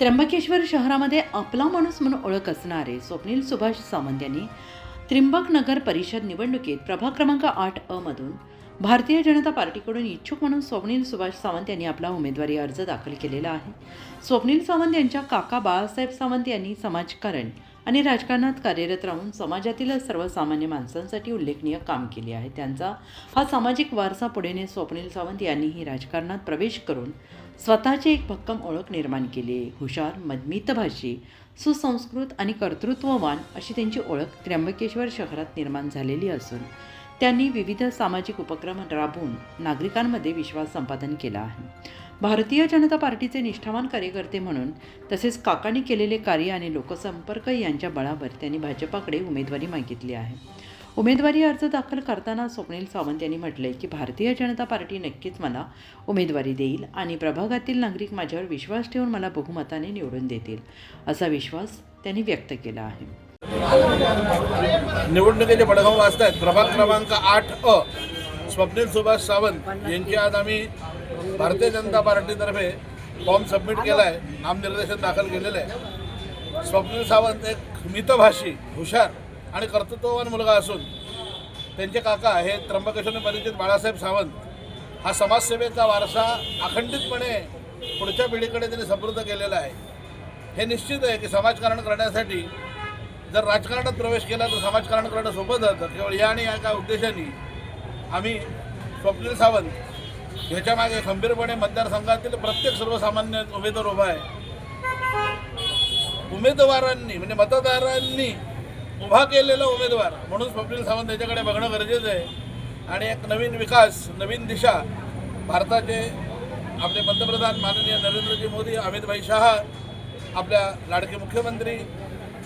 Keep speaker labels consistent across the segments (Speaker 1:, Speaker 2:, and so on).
Speaker 1: त्र्यंबकेश्वर शहरामध्ये आपला माणूस म्हणून ओळख असणारे स्वप्नील सुभाष सावंत यांनी त्र्यंबक नगर परिषद निवडणुकीत प्रभाग क्रमांक आठ अ मधून भारतीय जनता पार्टीकडून इच्छुक म्हणून स्वप्नील सुभाष सावंत यांनी आपला उमेदवारी अर्ज दाखल केलेला आहे. स्वप्नील सावंत यांच्या काका बाळासाहेब सावंत यांनी समाजकारण आणि राजकारणात कार्यरत राहून समाजातील सर्वसामान्य माणसांसाठी उल्लेखनीय काम केले आहे. त्यांचा हा सामाजिक वारसा पुढे ने स्वप्नील सावंत यांनीही राजकारणात प्रवेश करून स्वतःची एक भक्कम ओळख निर्माण केली. हुशार मदमितभाषी सुसंस्कृत आणि कर्तृत्ववान अशी त्यांची ओळख त्र्यंबकेश्वर शहरात निर्माण झालेली असून त्यांनी विविध सामाजिक उपक्रम राबवून नागरिकांमध्ये विश्वास संपादन केला आहे. भारतीय जनता पार्टीचे निष्ठावान कार्यकर्ते म्हणून तसेच काकांनी केलेले कार्य आणि लोकसंपर्क यांच्या बळावर त्यांनी भाजपाकडे उमेदवारी मागितली आहे. उमेदवारी अर्ज दाखल करताना स्वप्नील सावंत यांनी म्हटले की भारतीय जनता पार्टी नक्कीच मला उमेदवारी देईल आणि प्रभागातील नागरिक माझ्यावर विश्वास ठेवून मला बहुमताने निवडून देतील असा विश्वास त्यांनी व्यक्त केला आहे.
Speaker 2: निवडणुकीचे बडगाव वाजत आहेत प्रभाग क्रमांक आठ अ स्वप्नील सुभाष सावंत यांची आज आम्ही भारतीय जनता पार्टीतर्फे फॉर्म सबमिट केला आहे नामनिर्देशन दाखल केलेलं आहे. स्वप्नील सावंत एक मितभाषी हुशार आणि कर्तृत्ववान मुलगा असून त्यांचे काका हे त्र्यंबकेश्वर परिचित बाळासाहेब सावंत. हा समाजसेवेचा वारसा अखंडितपणे पुढच्या पिढीकडे त्यांनी समृद्ध केलेला आहे. हे निश्चित आहे की समाजकारण करण्यासाठी जर राजकारणात प्रवेश केला तर समाजकारण करणं सोपं जातं. केवळ या आणि या एका उद्देशाने आम्ही स्वप्नील सावंत याच्या मागे खंबीरपणे मतदारसंघातील प्रत्येक सर्वसामान्य उमेदवार उभा आहे. उमेदवारांनी म्हणजे मतदारांनी उभा केलेला उमेदवार म्हणून स्वप्नील सावंत याच्याकडे बघणं गरजेचं आहे. आणि एक नवीन विकास नवीन दिशा भारताचे आपले पंतप्रधान माननीय नरेंद्रजी मोदी अमितभाई शहा आपल्या लाडके मुख्यमंत्री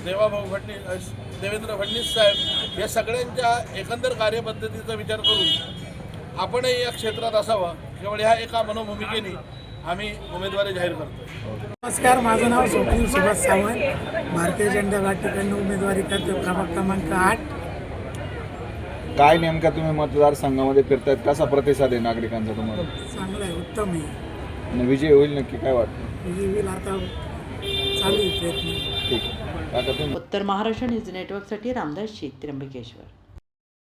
Speaker 2: देवाभाऊ फडणीस देवेंद्र फडणवीस साहेब या सगळ्यांच्या एकंदर कार्यपद्धतीचा विचार करून आपणही या क्षेत्रात असावं केवळ ह्या एका मनोभूमिकेने आम्ही उमेदवारी जाहीर करतो
Speaker 3: नमस्कार माझं नाव स्वप्नील सुभाष सावंत. भारतीय जनता पार्टीकडनं उमेदवारी करतो प्रभाग क्रमांक आठ.
Speaker 4: काय नेमका तुम्ही मतदारसंघामध्ये फिरतायत? कसा प्रतिसाद आहे नागरिकांचा तुम्हाला?
Speaker 3: चांगलं आहे उत्तम आहे.
Speaker 4: आणि विजय होईल नक्की काय वाटतं?
Speaker 3: विजय होईल आता चालू आहे प्रयत्न.
Speaker 4: ठीक आहे. आता तुम्ही
Speaker 1: उत्तर महाराष्ट्र न्यूज नेटवर्कसाठी रामदास शेत त्र्यंबकेश्वर.